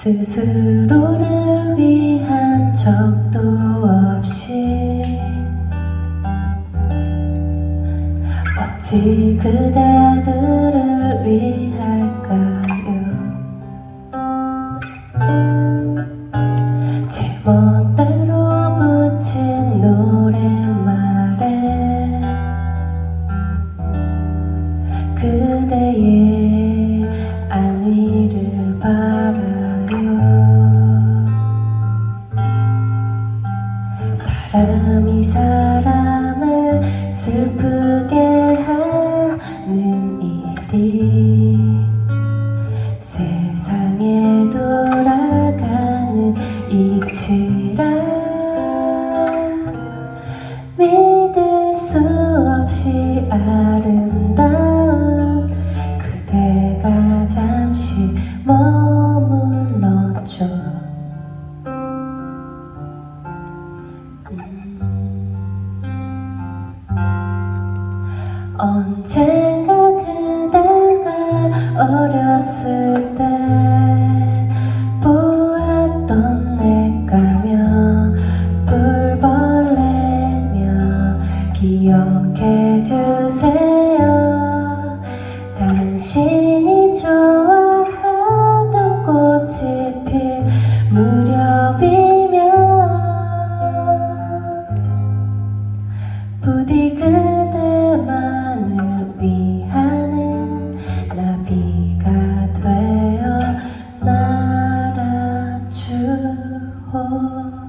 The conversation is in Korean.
스스로를 위한 적도 없이 어찌 그대들을 위할까요? 제멋 그대의 안위를 바라요. 사람이 사람을 슬프게 하는 일이 세상에 돌아가는 이치라. 믿을 수 없이 아름 언젠가 그대가 어렸을 때 보았던 내가며 불벌레며 기억해 주세요. 당신이 좋아하던 꽃이 필 무렵이면 부디 그 Oh.